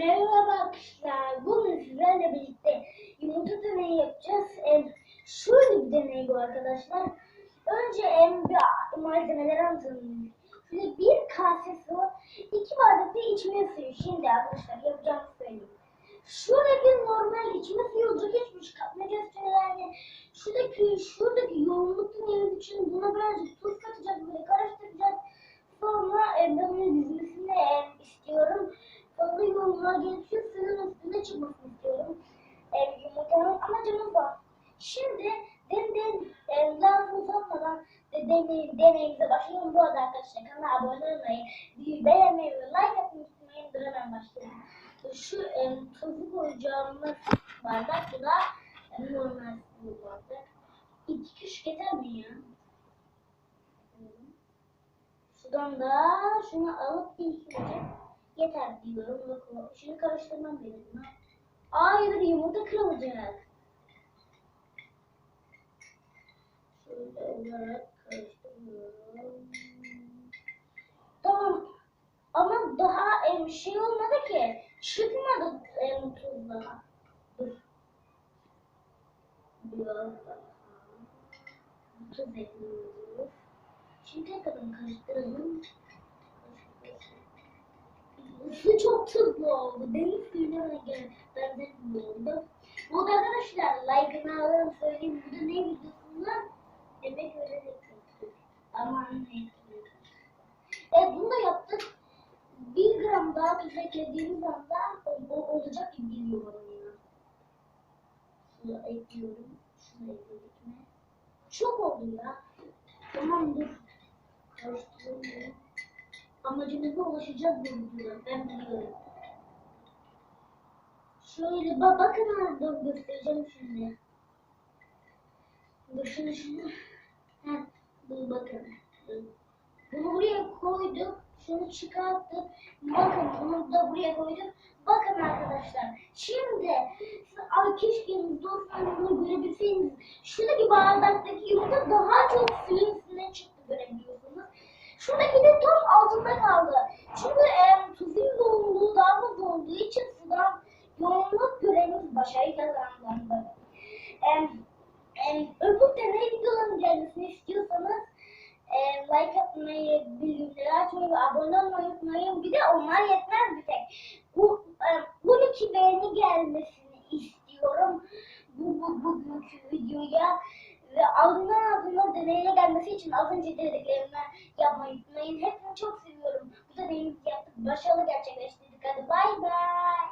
Merhaba arkadaşlar. Bugün sizlerle birlikte yumurta deneyi yapacağız. Em, şöyle bir deney bu arkadaşlar. Önce em, bir malzemeleri anlatalım. Şöyle bir kase su, iki bardak da içme suyu. Şimdi arkadaşlar yapacağımı söyleyeyim. Şöyle bir normal içme suyu olacak hiçbir şey katmayacağız. Yani şuradaki, şuradaki yoğunluk deneyimiz için buna birazcık tuz katacağız. Böyle karıştıracağız. Sonra em, ben onun dizmesini em, istiyorum fazla yoğunluğa geçiyor. Suyun üstüne çıkmasını istiyorum. E, yumurtanın amacımız var. Şimdi den den e, daha uzatmadan deney, deneyimize başlayalım. Bu arada arkadaşlar kanala abone olmayı, videoyu beğenmeyi ve like atmayı unutmayın. Dur başlayalım. Şu e, tuzu koyacağımız bardak bu da e, normal su bardak. İki kişi yeter mi ya? Sudan da şunu alıp bir iki yeter diyorum. Bakalım. Şimdi karıştırmam gerekiyor. Hayır yumurta kırılacak. Şöyle olarak karıştırıyorum. Tamam. Ama daha em, şey olmadı ki. Çıkmadı em, tuz daha. Dur. Biraz daha. Tuz ekliyoruz. Şimdi tekrardan karıştıralım. Su çok tuzlu oldu. Deniz suyuna göre benzetmiyor oldu. Bu da arkadaşlar like'ını alın söyleyeyim. Bu da ne videosunda demek öyle de kötü. Aman neyse. Evet bunu da yaptık. Bir gram daha tuz eklediğimiz anda o, o olacak gibi geliyor bana ya. Şunu ekliyorum. Şunu ekledik mi? Çok oldu ya. Tamam dur. Karıştırıyorum. Amacımıza ulaşacağız bu videoda. Ben biliyorum. Şöyle bak bakın nerede göstereceğim şimdi. Dur şimdi şunu. Heh, dur bakın. Dur. Bunu buraya koyduk. Şunu çıkarttık. Bakın bunu da buraya koyduk. Bakın arkadaşlar. Şimdi ay keşke dostlarım bunu görebilseniz. Şuradaki bardaktaki yumurta daha çok suyun üstüne çıktı görebiliyorsunuz. Şuradaki de tam altında kaldı. Çünkü e, tuzun yoğunluğu daha fazla olduğu için sudan yoğunluk görevimiz başarı kazandı. E, e, öbür deney videoların gelmesini istiyorsanız e, like atmayı, bildirimleri açmayı abone olmayı unutmayın. Bir de onlar yetmez bir tek. Bu, e, 12 beğeni gelmesini istiyorum bu, bu bugünkü videoya ve ardından ardından deneyine gelmesi için az önce dediklerimi yapmayı unutmayın. Hepsini çok seviyorum. Bu deneyimizi yaptık. Başarılı gerçekleştirdik. Hadi bay bay.